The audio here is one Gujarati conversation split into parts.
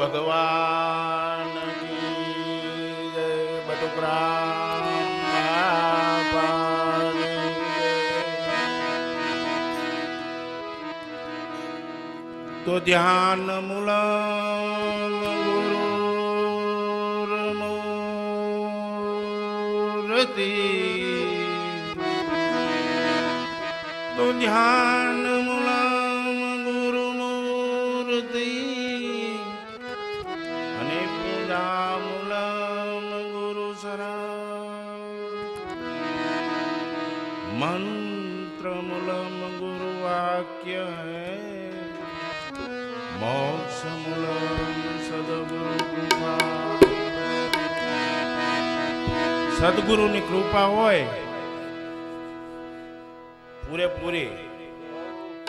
ભગવાન. તો ધ્યાન મૂલ ગુરુર્મૂર્તિ તો ધ્યાન મંત્ર મૂલમ ગુરુ વાક્ય હૈ મોક્ષ સદગુરુ કૃપા સદગુરુની કૃપા હોય પૂરેપૂરી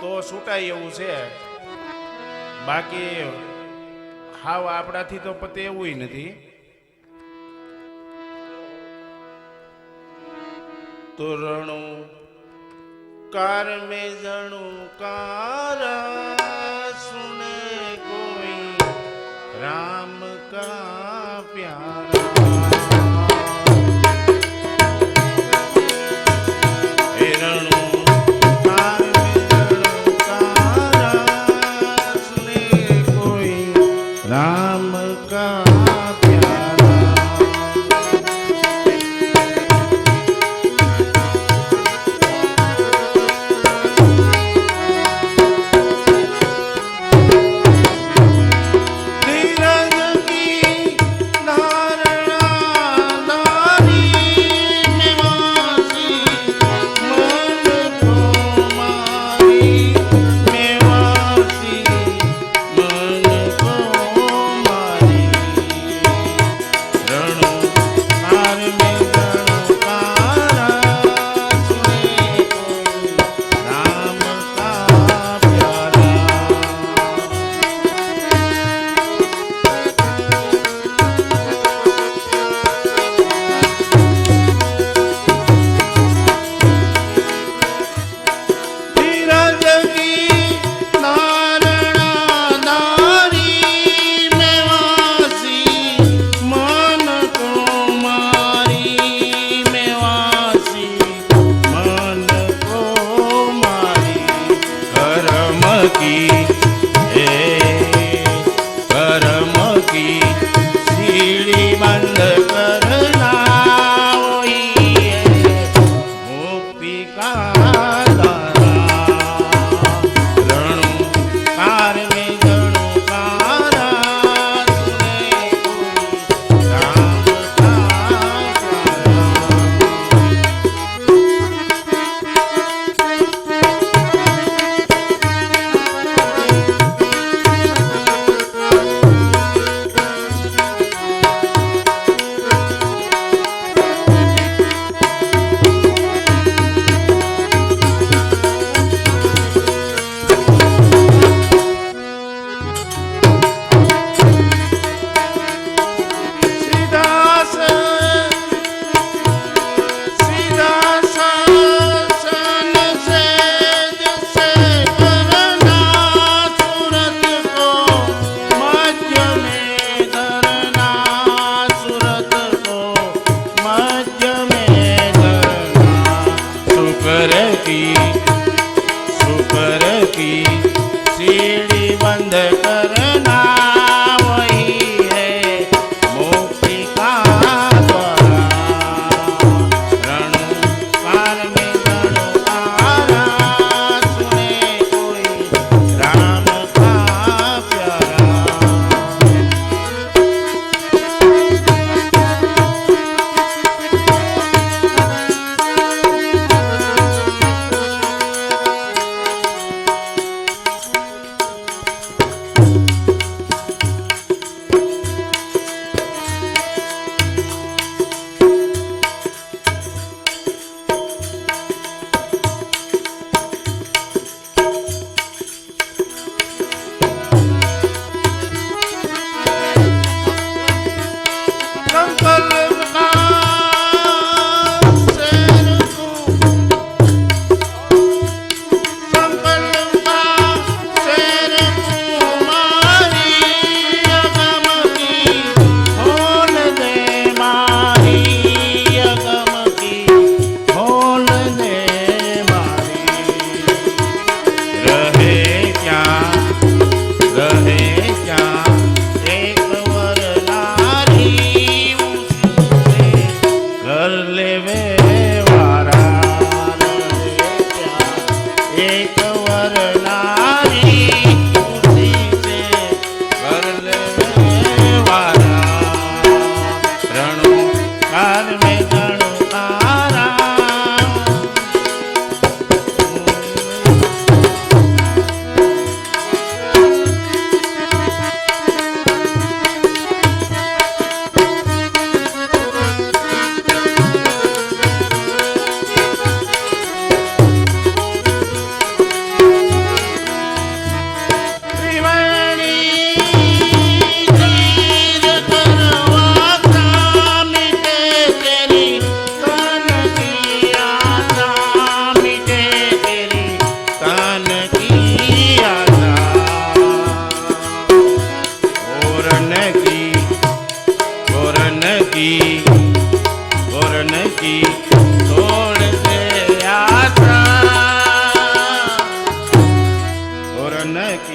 તો છૂટાય એવું છે. બાકી હાવ આપણાથી તો પતે એવું નથી. તો રણું કાર મે જણું કારા સુને કોઈ રામ કા પ્યારા. રામ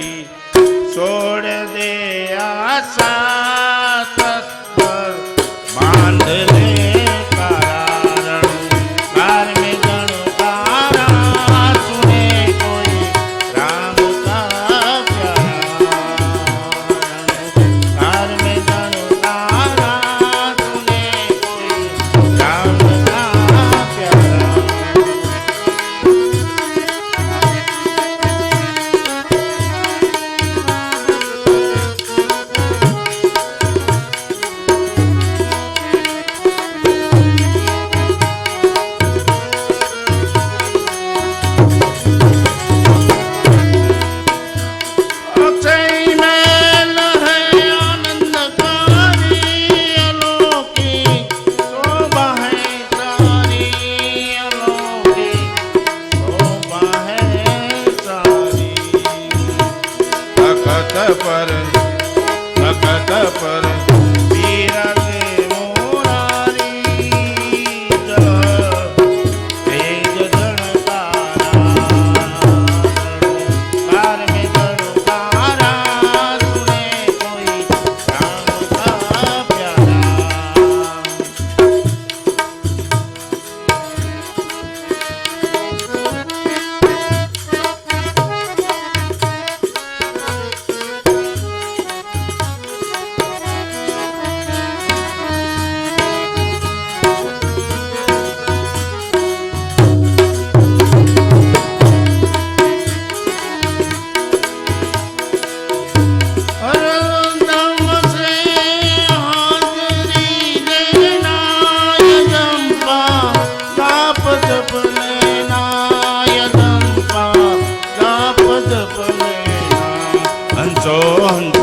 કરી છોડ દે આશા તત્પર બાંધ દે पर सकत पर હંસો હંસો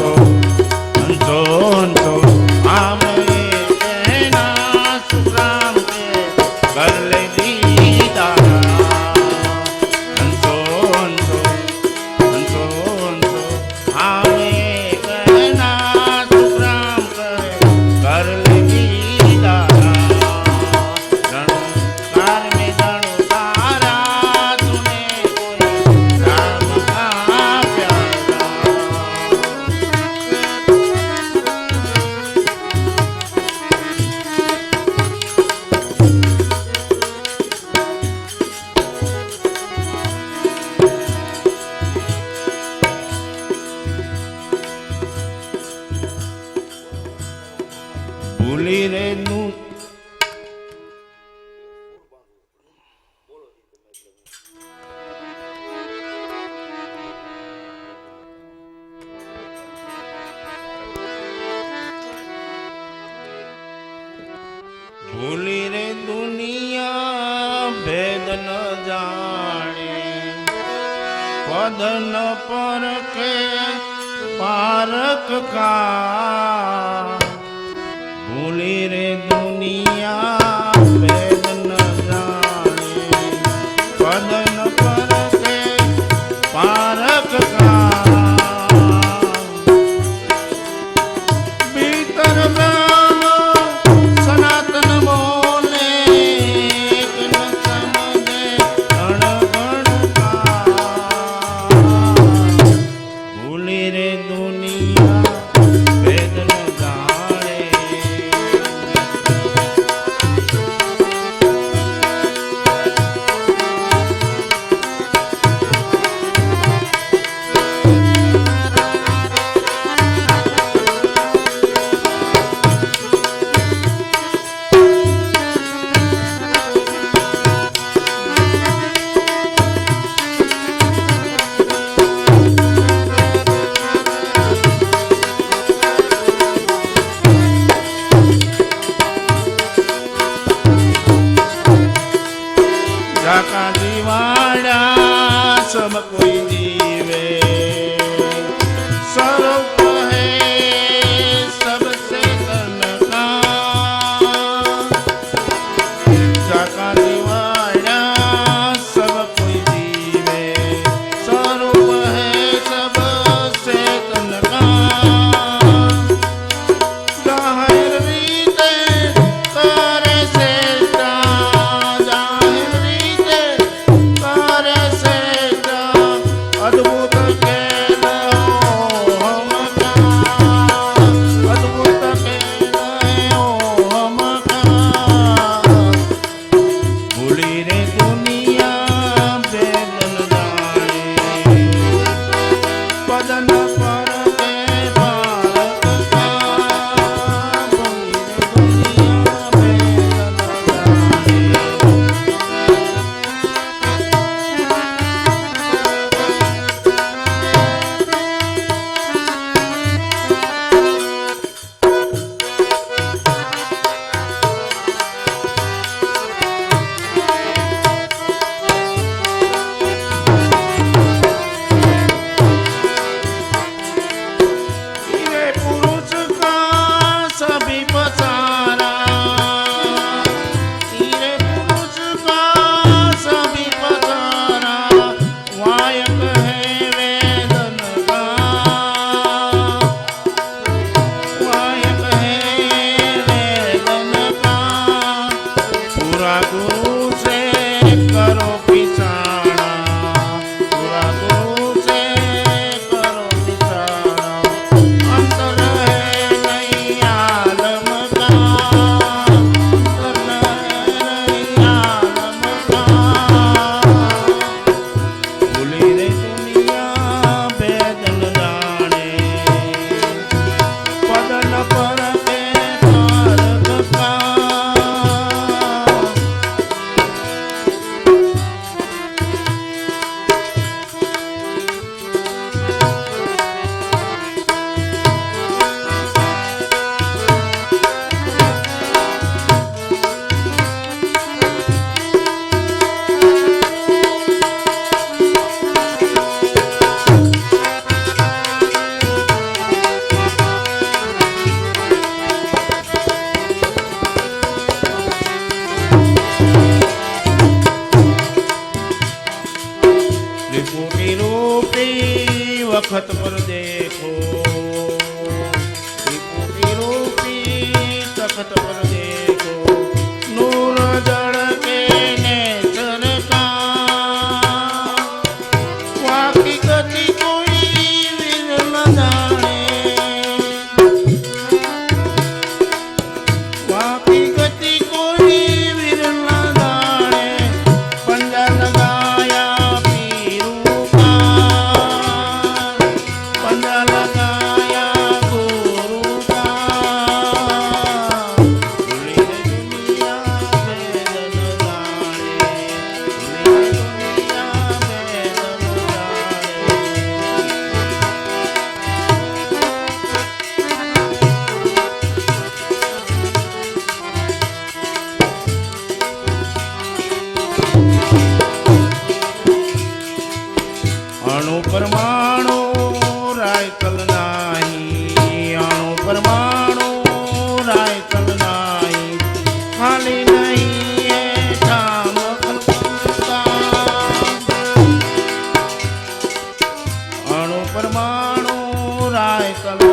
बदन पर के पारक का भूली रे ಜೀವೇ গতি করি salam.